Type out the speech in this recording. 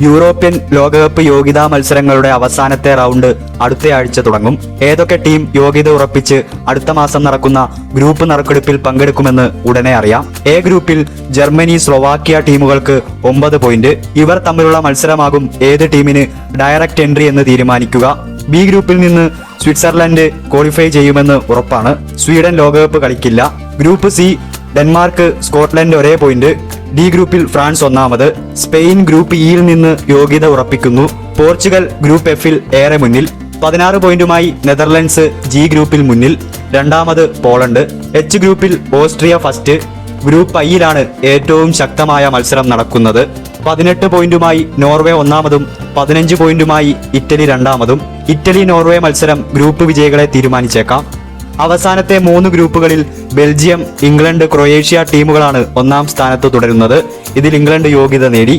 European ലോകകപ്പ് യോഗ്യതാ മത്സരങ്ങളുടെ അവസാനത്തെ റൗണ്ട് അടുത്തയാഴ്ച തുടങ്ങും. ഏതൊക്കെ ടീം യോഗ്യത ഉറപ്പിച്ച് അടുത്ത മാസം നടക്കുന്ന ഗ്രൂപ്പ് നറുക്കെടുപ്പിൽ പങ്കെടുക്കുമെന്ന് ഉടനെ അറിയാം. എ ഗ്രൂപ്പിൽ ജർമ്മനി സ്ലൊവാക്യ ടീമുകൾക്ക് ഒമ്പത് പോയിന്റ്. ഇവർ തമ്മിലുള്ള മത്സരമാകും ഏത് ടീമിന് ഡയറക്റ്റ് എൻട്രി എന്ന് തീരുമാനിക്കുക. ബി ഗ്രൂപ്പിൽ നിന്ന് സ്വിറ്റ്സർലൻഡ് ക്വാളിഫൈ ചെയ്യുമെന്ന് ഉറപ്പാണ്. സ്വീഡൻ ലോകകപ്പ് കളിക്കില്ല. ഗ്രൂപ്പ് സി ഡെൻമാർക്ക് സ്കോട്ട്ലൻഡ് ഒരേ പോയിന്റ്. ഡി ഗ്രൂപ്പിൽ ഫ്രാൻസ് ഒന്നാമത് സ്പെയിൻ ഗ്രൂപ്പ് ഇയിൽ നിന്ന് യോഗ്യത ഉറപ്പിക്കുന്നു. പോർച്ചുഗൽ ഗ്രൂപ്പ് എഫിൽ ഏറെ മുന്നിൽ. പതിനാറ് പോയിന്റുമായി നെതർലൻഡ്സ് ജി ഗ്രൂപ്പിൽ മുന്നിൽ. രണ്ടാമത് പോളണ്ട്. എച്ച് ഗ്രൂപ്പിൽ ഓസ്ട്രിയ ഫസ്റ്റ്. ഗ്രൂപ്പ് ഐയിലാണ് ഏറ്റവും ശക്തമായ മത്സരം നടക്കുന്നത്. പതിനെട്ട് പോയിന്റുമായി നോർവേ ഒന്നാമതും പതിനഞ്ച് പോയിന്റുമായി ഇറ്റലി രണ്ടാമതും. ഇറ്റലി നോർവേ മത്സരം ഗ്രൂപ്പ് വിജയികളെ തീരുമാനിച്ചേക്കാം. അവസാനത്തെ മൂന്ന് ഗ്രൂപ്പുകളിൽ ബെൽജിയം ഇംഗ്ലണ്ട് ക്രൊയേഷ്യ ടീമുകളാണ് ഒന്നാം സ്ഥാനത്ത് തുടരുന്നത്. ഇതിൽ ഇംഗ്ലണ്ട് യോഗ്യത നേടി.